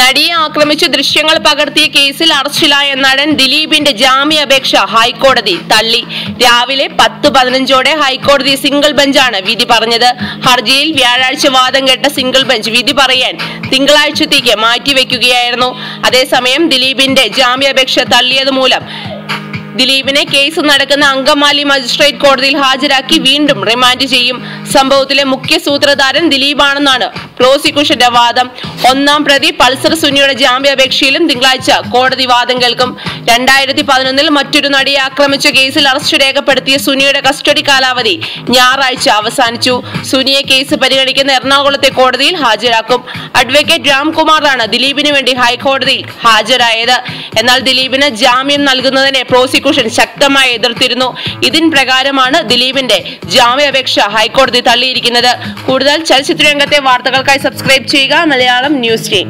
നടിയെ ആക്രമിച്ച് ദൃശ്യങ്ങൾ പകർത്തിയ കേസിൽ അറസ്റ്റിലായ നടൻ ദിലീപിന്റെ ജാമ്യാപേക്ഷ ഹൈക്കോടതി തള്ളി. രാവിലെ പത്ത് പതിനഞ്ചോടെ ഹൈക്കോടതി സിംഗിൾ ബെഞ്ചാണ് വിധി പറഞ്ഞത്. ഹർജിയിൽ വ്യാഴാഴ്ച വാദം കേട്ട സിംഗിൾ ബെഞ്ച് വിധി പറയാൻ തിങ്കളാഴ്ചത്തേക്ക് മാറ്റിവെക്കുകയായിരുന്നു. അതേസമയം ദിലീപിന്റെ ജാമ്യാപേക്ഷ തള്ളിയത് മൂലം ദിലീപിനെ കേസ് നടക്കുന്ന അങ്കമാലി മജിസ്ട്രേറ്റ് കോടതിയിൽ ഹാജരാക്കി വീണ്ടും റിമാൻഡ് ചെയ്യും. സംഭവത്തിലെ മുഖ്യ സൂത്രധാരൻ ദിലീപാണെന്നാണ് പ്രോസിക്യൂഷന്റെ വാദം. ഒന്നാം പ്രതി പൾസർ സുനിയുടെ ജാമ്യാപേക്ഷയിലും തിങ്കളാഴ്ച കോടതി വാദം കേൾക്കും. രണ്ടായിരത്തി പതിനൊന്നിൽ മറ്റൊരു നടിയെ ആക്രമിച്ച കേസിൽ അറസ്റ്റ് രേഖപ്പെടുത്തിയ സുനിയുടെ കസ്റ്റഡി കാലാവധി ഞായറാഴ്ച അവസാനിച്ചു. സുനിയെ കേസ് പരിഗണിക്കുന്ന എറണാകുളത്തെ കോടതിയിൽ ഹാജരാക്കും. അഡ്വക്കേറ്റ് രാംകുമാറാണ് ദിലീപിന് വേണ്ടി ഹൈക്കോടതിയിൽ ഹാജരായത്. എന്നാൽ ദിലീപിന് ജാമ്യം നൽകുന്നതിനെ പ്രോസിക്യൂഷൻ ശക്തമായി എതിർത്തിരുന്നു. ഇതിൻ പ്രകാരമാണ് ദിലീപിന്റെ ജാമ്യാപേക്ഷ ഹൈക്കോടതി തള്ളിയിരിക്കുന്നത്. കൂടുതൽ ചലച്ചിത്ര രംഗത്തെ വാർത്തകൾക്കായി സബ്സ്ക്രൈബ് ചെയ്യുക മലയാളം ന്യൂസ് ടീം.